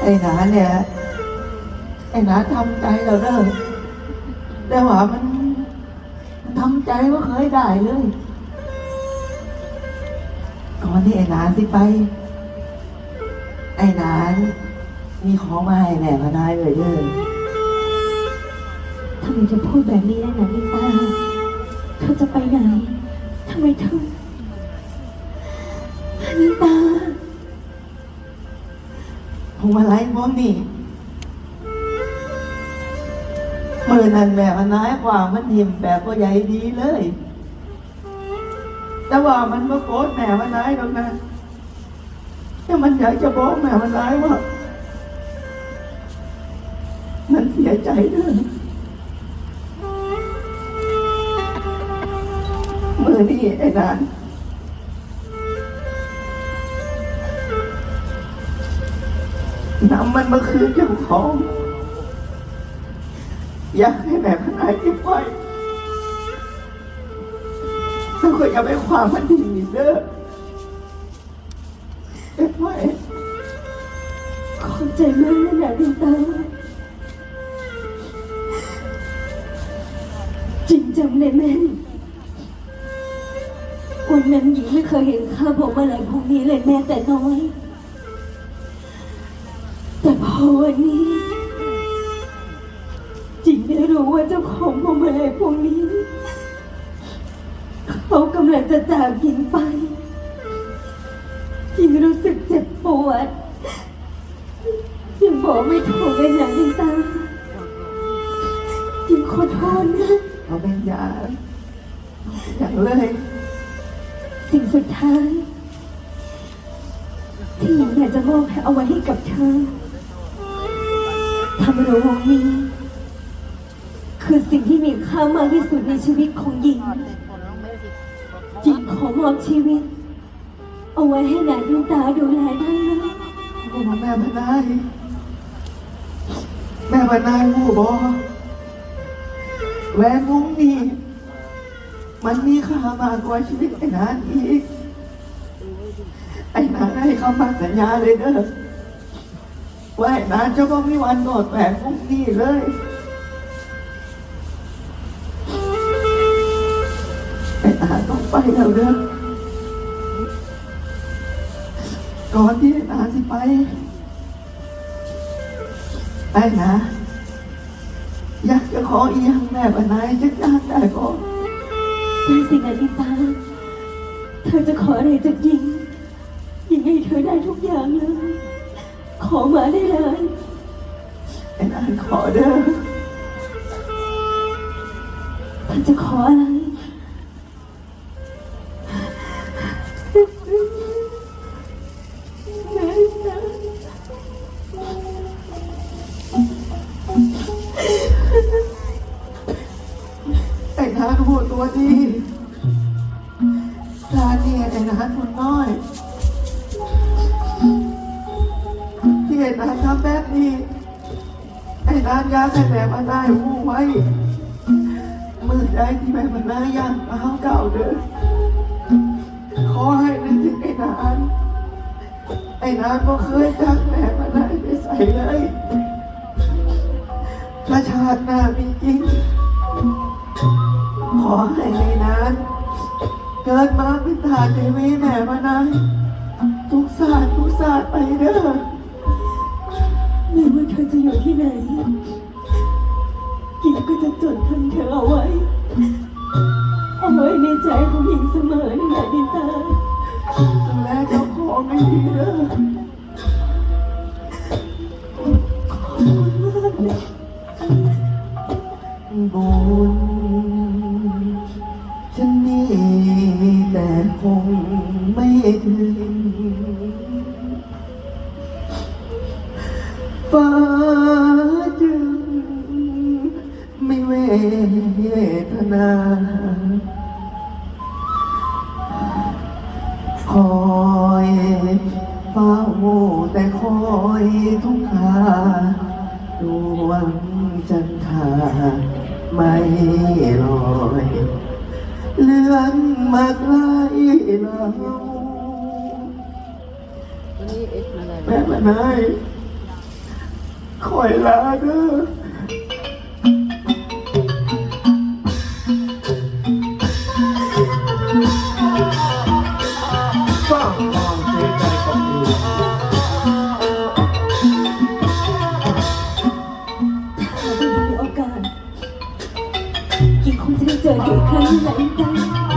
ไอ้หนาเนี่ย ไอ้หนาทำใจเราเด้อแต่ว่ามันทำใจว่าเคยได้เลยก่อนที่ไอ้หนาสิไป ไอ้หนานมีของมาให้แม่พนายเลยเด้อทำไมจะพูดแบบนี้ได้นะลิตาเธอจะไปไหนทำไมเธอลิตา พวงมาลัยพวกนี้มือนั่นแม่พนายกว่ามันหิมแบบก็ใหญ่ดีเลย แต่ว่ามันก็โกรธแม่พนายหรอกนแต่มันอยากจะบอกแม่พนายว่า มันเสียใจด้อมือนี่ไอ้นาน นำมันมาคืนเจ้าของ อยากให้แม่พนายเก็บไว้แล้วก็อย่าไปความมันดีเด้อเก็บไว้ขอบใจมากนะนะลิตาจริงจังเลยแม่วันนั้นหญิงไม่เคยเห็นข้าผมอะไรพวกนี้เลยแม้แต่น้อย แต่พอวันนี้จริงได้รู้ว่าเจ้าของพวงมาลัยพวกนี้ เขากำลังจะจากหญิงไปหญิงรู้สึกเจ็บปวดยังบอกไม่ถูกเลยนะลินตาหญิงขอโทษนะเอาเป็นยาอย่างเลย สิ่งสุดท้าย ที่หญิงอยากจะมอบให้เอาไว้ให้กับเธอ ทำรู้วงนี้ คือสิ่งที่มีค่ามากที่สุดในชีวิตของหญิงหญิงขอมอบชีวิต เอาไว้ให้นายลินตาดูแลได้นะโอ้แม่พนายแม่พนายหูบอแหวนวงนี้ มันมีค่ามากกว่าชีวิตไอ้นานอีก ไอ้นานให้คำมั่นสัญญาเลยเด้อ ว่าไอ้นานจะก็มีวันโดดแหวนวงนี้เลยไอ้นาต้องไปแล้วเด้อก่อนที่นาสิไปไอ้นะอยากจะขออีหยังแม่ปนายจะยากได้ก็ได้สินาลิตา เธอจะขออะไรจากหญิงหญิงให้เธอได้ทุกอย่างเลย ขอมาได้เลยไอ้นานขอเด้อเธอจะขออะไรไอ้นานพูดตัวดีทานเนี่ยไอ้นานคนน้อย นานทำแบบนี้ไอ้นานยาให้แม่มาได้หูไว้มือใจที่แม่มันนายยังเท้าเก่าเด้อขอให้นึกถึงไอ้นานไอ้นานก็เคยจักแม่มาได้ไปใส่เลยถ้าชาติหน้ามีจริง ขอให้ไอ้นานเกิดมาเป็นทานเทวีแม่มานายทุกศาสตร์ทุกศาสตร์ไปเด้อ ไม่ว่าเธอจะอยู่ที่ไหนกิ๊ก็จะจดทันเธอเอาไว้ เอาไว้ในใจของหญิงเสมอในนาดินตาดูแลเจ้าของไม่ดีเด้อบุญ ฟ้าจึงไม่เวทนา คอยเฝ้าแต่คอยทุกขาดวงจันทราไม่ลอยเลื่อนมาใกล้เราแม่มานาย คอยลาเด้อสร้างความเสียใจกับเมียถ้าไม่มีโอกาสกินคงจะได้เจออยู่อีกครั้งหนึ่งแหละลินดา